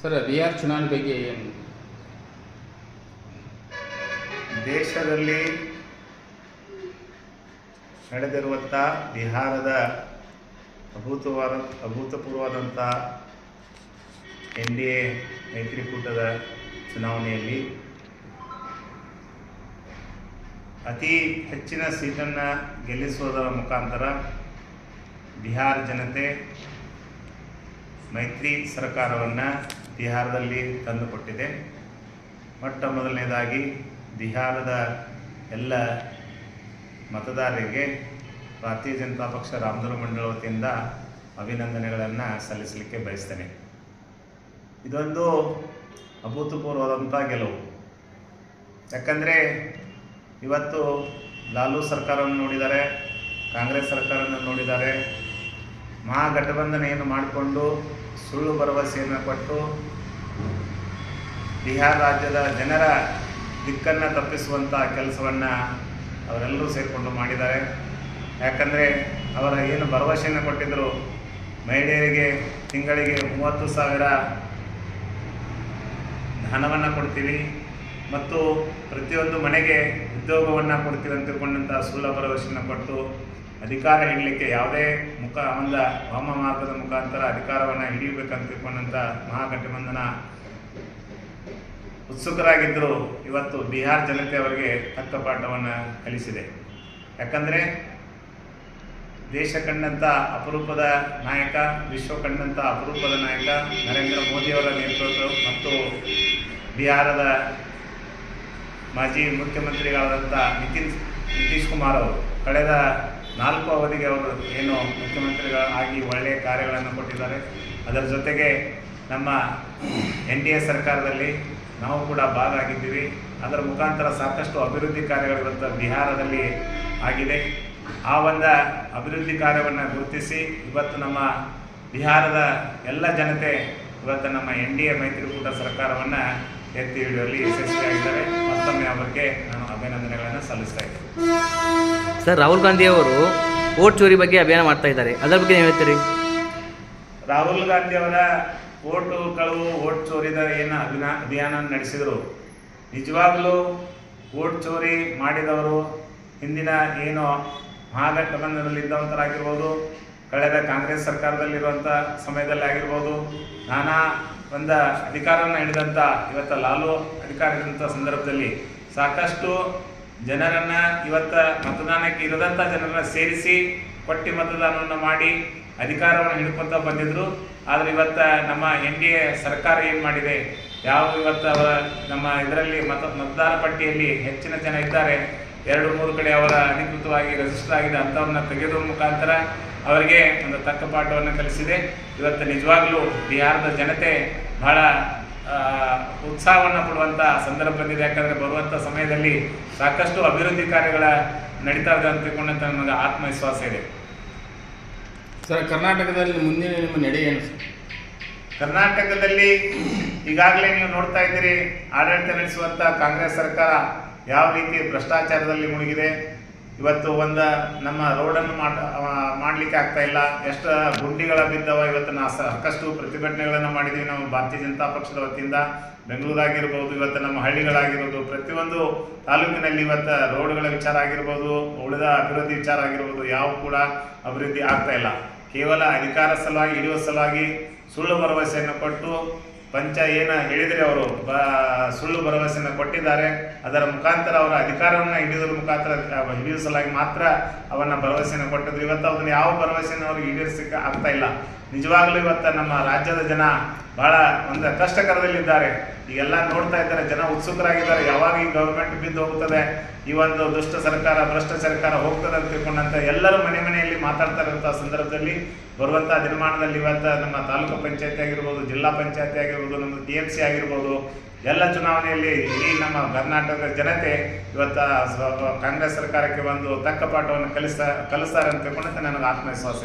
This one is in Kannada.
ಸರ್, ಬಿಹಾರ್ ಚುನಾವಣೆ ಬಗ್ಗೆ ಏನು? ದೇಶದಲ್ಲಿ ನಡೆದಿರುವಂಥ ಬಿಹಾರದ ಅಭೂತವಾದ ಅಭೂತಪೂರ್ವವಾದಂಥ ಎನ್ ಡಿ ಎ ಮೈತ್ರಿಕೂಟದ ಚುನಾವಣೆಯಲ್ಲಿ ಅತಿ ಹೆಚ್ಚಿನ ಸೀಟನ್ನು ಗೆಲ್ಲಿಸುವುದರ ಮುಖಾಂತರ ಬಿಹಾರ ಜನತೆ ಮೈತ್ರಿ ಸರ್ಕಾರವನ್ನು ಬಿಹಾರದಲ್ಲಿ ತಂದುಕೊಟ್ಟಿದೆ. ಮೊಟ್ಟ ಮೊದಲನೇದಾಗಿ ಬಿಹಾರದ ಎಲ್ಲ ಮತದಾರರಿಗೆ ಭಾರತೀಯ ಜನತಾ ಪಕ್ಷ ರಾಮದುರ ಮಂಡಳ ವತಿಯಿಂದ ಅಭಿನಂದನೆಗಳನ್ನು ಸಲ್ಲಿಸಲಿಕ್ಕೆ ಬಯಸ್ತೇನೆ. ಇದೊಂದು ಅಭೂತಪೂರ್ವವಾದಂಥ ಗೆಲುವು. ಯಾಕಂದರೆ ಇವತ್ತು ಲಾಲು ಸರ್ಕಾರವನ್ನು ನೋಡಿದ್ದಾರೆ, ಕಾಂಗ್ರೆಸ್ ಸರ್ಕಾರವನ್ನು ನೋಡಿದ್ದಾರೆ, ಮಹಾಗಠಬಂಧನ ಏನು ಮಾಡಿಕೊಂಡು ಸುಳ್ಳು ಭರವಸೆಯನ್ನು ಕೊಟ್ಟು ಬಿಹಾರ ರಾಜ್ಯದ ಜನರ ದಿಕ್ಕನ್ನು ತಪ್ಪಿಸುವಂಥ ಕೆಲಸವನ್ನು ಅವರೆಲ್ಲರೂ ಸೇರಿಕೊಂಡು ಮಾಡಿದ್ದಾರೆ. ಯಾಕಂದರೆ ಅವರ ಏನು ಭರವಸೆಯನ್ನು ಕೊಟ್ಟಿದ್ದರು ಮಹಿಳೆಯರಿಗೆ ತಿಂಗಳಿಗೆ ಮೂವತ್ತು ಸಾವಿರ ಹಣವನ್ನು ಕೊಡ್ತೀವಿ ಮತ್ತು ಪ್ರತಿಯೊಂದು ಮನೆಗೆ ಉದ್ಯೋಗವನ್ನು ಕೊಡ್ತೀವಿ ಅಂತ ತಿಳ್ಕೊಂಡಂಥ ಭರವಸೆಯನ್ನು ಕೊಟ್ಟು ಅಧಿಕಾರ ಹಿಡಲಿಕ್ಕೆ ಯಾವುದೇ ಮುಖ, ಒಂದು ವಾಮ ಮಾರ್ಗದ ಮುಖಾಂತರ ಅಧಿಕಾರವನ್ನು ಹಿಡಿಯಬೇಕಂತ ತಿಳ್ಕೊಂಡಂಥ ಮಹಾಗಠಬಂಧನ ಉತ್ಸುಕರಾಗಿದ್ದರು ಇವತ್ತು ಬಿಹಾರ ಜನತೆ ಅವರಿಗೆ ತಕ್ಕ ಪಾಠವನ್ನು ಕಲಿಸಿದೆ. ಯಾಕಂದರೆ ದೇಶ ಕಂಡಂಥ ಅಪರೂಪದ ನಾಯಕ, ವಿಶ್ವ ಕಂಡಂಥ ಅಪರೂಪದ ನಾಯಕ ನರೇಂದ್ರ ಮೋದಿಯವರ ನೇತೃತ್ವ ಮತ್ತು ಬಿಹಾರದ ಮಾಜಿ ಮುಖ್ಯಮಂತ್ರಿಗಳಾದಂಥ ನಿತಿನ್, ನಿತೀಶ್ ಕುಮಾರ್ ಅವರು ಕಳೆದ ನಾಲ್ಕು ಅವಧಿಗೆ ಅವರು ಏನು ಮುಖ್ಯಮಂತ್ರಿಗಳ ಆಗಿ ಒಳ್ಳೆಯ ಕಾರ್ಯಗಳನ್ನು ಕೊಟ್ಟಿದ್ದಾರೆ. ಅದರ ಜೊತೆಗೆ ನಮ್ಮ ಎನ್ ಡಿ ಎ ಸರ್ಕಾರದಲ್ಲಿ ನಾವು ಕೂಡ ಭಾಗ ಆಗಿದ್ದೀವಿ ಅದರ ಮುಖಾಂತರ ಸಾಕಷ್ಟು ಅಭಿವೃದ್ಧಿ ಕಾರ್ಯಗಳು ಇವತ್ತು ಬಿಹಾರದಲ್ಲಿ ಆಗಿದೆ. ಆ ಒಂದು ಅಭಿವೃದ್ಧಿ ಕಾರ್ಯವನ್ನು ಗುರುತಿಸಿ ಇವತ್ತು ನಮ್ಮ ಬಿಹಾರದ ಎಲ್ಲ ಜನತೆ ಇವತ್ತು ನಮ್ಮ ಎನ್ ಡಿ ಎ ಮೈತ್ರಿಕೂಟ ಸರ್ಕಾರವನ್ನು ಎತ್ತಿ ಹಿಡಿಯುವಲ್ಲಿ ಯಶಸ್ವಿಯಾಗಿದ್ದಾರೆ. ಮತ್ತೊಮ್ಮೆ ಅವರಿಗೆ ಅಭಿನಂದನೆಗಳನ್ನು ಸಲ್ಲಿಸ್ತಾ ಇದ್ದೀವಿ ಸರ್ ರಾಹುಲ್ ಗಾಂಧಿ ಅವರು ವೋಟ್ ಚೋರಿ ಬಗ್ಗೆ ಅಭಿಯಾನ ಮಾಡ್ತಾ ಇದ್ದಾರೆ. ಅದರ ಬಗ್ಗೆ ನೀವು ಹೇಳ್ತೀರಿ? ರಾಹುಲ್ ಗಾಂಧಿ ಅವರ ಓಟು ಕಳುವು ಓಟ್ ಚೋರಿದ ಏನು ಅಭಿನ ಅಭಿಯಾನ ನಡೆಸಿದರು? ನಿಜವಾಗಲೂ ಓಟ್ ಚೋರಿ ಮಾಡಿದವರು ಹಿಂದಿನ ಏನು ಮಹಾಗಠಬಂಧನದಲ್ಲಿದ್ದವಂತರಾಗಿರ್ಬೋದು ಕಳೆದ ಕಾಂಗ್ರೆಸ್ ಸರ್ಕಾರದಲ್ಲಿರುವಂಥ ಸಮಯದಲ್ಲಿ ಆಗಿರ್ಬೋದು ನಾನಾ ಒಂದು ಅಧಿಕಾರವನ್ನು ಹಿಡಿದಂಥ ಇವತ್ತು ಲಾಲು ಅಧಿಕಾರ ಹಿಡಿದಂಥ ಸಂದರ್ಭದಲ್ಲಿ ಸಾಕಷ್ಟು ಜನರನ್ನ ಇವತ್ತ ಮತದಾನಕ್ಕೆ ಇರದಂಥ ಜನರನ್ನು ಸೇರಿಸಿ ಪಟ್ಟಿ ಮತದಾನವನ್ನು ಮಾಡಿ ಅಧಿಕಾರವನ್ನು ಹಿಡ್ಕೊತ ಬಂದಿದ್ರು. ಆದರೆ ಇವತ್ತ ನಮ್ಮ ಎನ್ ಡಿ ಎ ಸರ್ಕಾರ ಏನು ಮಾಡಿದೆ? ಯಾವ ಇವತ್ತು ಅವರ ನಮ್ಮ ಇದರಲ್ಲಿ ಮತ ಮತದಾರ ಪಟ್ಟಿಯಲ್ಲಿ ಹೆಚ್ಚಿನ ಜನ ಇದ್ದಾರೆ. ಎರಡು, ಮೂರು ಕಡೆ ಅವರ ಅಧಿಕೃತವಾಗಿ ರಿಜಿಸ್ಟರ್ ಆಗಿದೆ ಅಂಥವ್ರನ್ನ ತೆಗೆದುವ ಮುಖಾಂತರ ಅವರಿಗೆ ಒಂದು ತಕ್ಕ ಪಾಠವನ್ನು ಕಲಿಸಿದೆ. ಇವತ್ತು ನಿಜವಾಗ್ಲೂ ಬಿಹಾರದ ಜನತೆ ಬಹಳ ಉತ್ಸಾಹವನ್ನು ಕೊಡುವಂಥ ಸಂದರ್ಭ ಬಂದಿದೆ ಯಾಕಂದರೆ ಬರುವಂಥ ಸಮಯದಲ್ಲಿ ಸಾಕಷ್ಟು ಅಭಿವೃದ್ಧಿ ಕಾರ್ಯಗಳ ನಡೀತಾ ಇದೆ ಅಂತ ತಿಳ್ಕೊಂಡಂತ ನಮಗೆ ಆತ್ಮವಿಶ್ವಾಸ ಇದೆ. ಸರ್ ಕರ್ನಾಟಕದಲ್ಲಿ ಮುಂದಿನ ನಿಮ್ಮ ನಡೆ ಏನು ಕರ್ನಾಟಕದಲ್ಲಿ ಈಗಾಗಲೇ ನೀವು ನೋಡ್ತಾ ಇದ್ದೀರಿ ಆಡಳಿತ ನಡೆಸುವಂಥ ಕಾಂಗ್ರೆಸ್ ಸರ್ಕಾರ ಯಾವ ರೀತಿ ಭ್ರಷ್ಟಾಚಾರದಲ್ಲಿ ಮುಳುಗಿದೆ ಇವತ್ತು ಒಂದು ನಮ್ಮ ರೋಡನ್ನು ಮಾಡ ಮಾಡಲಿಕ್ಕೆ ಆಗ್ತಾ ಇಲ್ಲ. ಎಷ್ಟು ಗುಂಡಿಗಳ ಬಿದ್ದವ ಇವತ್ತು ನಾವು ಸಾಕಷ್ಟು ಪ್ರತಿಭಟನೆಗಳನ್ನು ಮಾಡಿದ್ದೀವಿ ನಾವು ಭಾರತೀಯ ಜನತಾ ಪಕ್ಷದ ವತಿಯಿಂದ. ಬೆಂಗಳೂರಾಗಿರ್ಬೋದು, ಇವತ್ತು ನಮ್ಮ ಹಳ್ಳಿಗಳಾಗಿರ್ಬೋದು, ಪ್ರತಿಯೊಂದು ತಾಲೂಕಿನಲ್ಲಿ ಇವತ್ತು ರೋಡ್ಗಳ ವಿಚಾರ ಆಗಿರ್ಬೋದು, ಉಳಿದ ಅಭಿವೃದ್ಧಿ ವಿಚಾರ ಆಗಿರ್ಬೋದು, ಯಾವ ಕೂಡ ಅಭಿವೃದ್ಧಿ ಆಗ್ತಾ ಇಲ್ಲ. ಕೇವಲ ಅಧಿಕಾರ ಸಲುವಾಗಿ ಹಿಡಿಯುವ ಸಲುವಾಗಿ ಸುಳ್ಳು ಭರವಸೆಯನ್ನು ಕೊಟ್ಟು ಪಂಚ ಏನು ಹೇಳಿದರೆ ಅವರು ಸುಳ್ಳು ಭರವಸೆಯನ್ನು ಕೊಟ್ಟಿದ್ದಾರೆ. ಅದರ ಮುಖಾಂತರ ಅವರ ಅಧಿಕಾರವನ್ನು ಹಿಡಿದ್ರ ಮುಖಾಂತರ ಹಿಡಿಯಿಸಲಾಗಿ ಮಾತ್ರ ಅವನ್ನ ಭರವಸೆಯನ್ನು ಕೊಟ್ಟಿದ್ರು. ಇವತ್ತು ಅದನ್ನ ಯಾವ ಭರವಸೆಯನ್ನು ಅವ್ರಿಗೆ ಈಡೇರಿಸಕ್ಕೆ ಆಗ್ತಾ ಇಲ್ಲ. ನಿಜವಾಗ್ಲೂ ಇವತ್ತು ನಮ್ಮ ರಾಜ್ಯದ ಜನ ಬಹಳ ಒಂದು ಕಷ್ಟಕರದಲ್ಲಿದ್ದಾರೆ. ಈಗೆಲ್ಲ ನೋಡ್ತಾ ಇದ್ದಾರೆ, ಜನ ಉತ್ಸುಕರಾಗಿದ್ದಾರೆ. ಯಾವಾಗ ಈ ಗೌರ್ಮೆಂಟ್ ಬಿದ್ದು ಹೋಗ್ತದೆ, ಈ ಒಂದು ದುಷ್ಟ ಸರ್ಕಾರ, ಭ್ರಷ್ಟ ಸರ್ಕಾರ ಹೋಗ್ತದೆ ಅಂತ ತಿಳ್ಕೊಂಡಂತ ಎಲ್ಲರೂ ಮನೆ ಮನೆಯಲ್ಲಿ ಮಾತಾಡ್ತಾ ಇರುವಂತಹ ಸಂದರ್ಭದಲ್ಲಿ ಬರುವಂತಹ ದಿನಮಾನದಲ್ಲಿ ಇವತ್ತು ನಮ್ಮ ತಾಲೂಕು ಪಂಚಾಯತಿ ಆಗಿರ್ಬೋದು, ಜಿಲ್ಲಾ ಪಂಚಾಯತಿ ಆಗಿರ್ಬೋದು, ನಮ್ಮ ಟಿ ಎಂ ಸಿ ಆಗಿರ್ಬೋದು, ಎಲ್ಲ ಚುನಾವಣೆಯಲ್ಲಿ ಇಡೀ ನಮ್ಮ ಕರ್ನಾಟಕದ ಜನತೆ ಇವತ್ತ ಕಾಂಗ್ರೆಸ್ ಸರ್ಕಾರಕ್ಕೆ ಒಂದು ತಕ್ಕ ಪಾಠವನ್ನು ಕಲಿಸ್ತಾ ಕಲಿಸ್ತಾರೆ ಅಂತ ತಿಳ್ಕೊಂಡಂತ ನನಗೆ ಆತ್ಮವಿಶ್ವಾಸ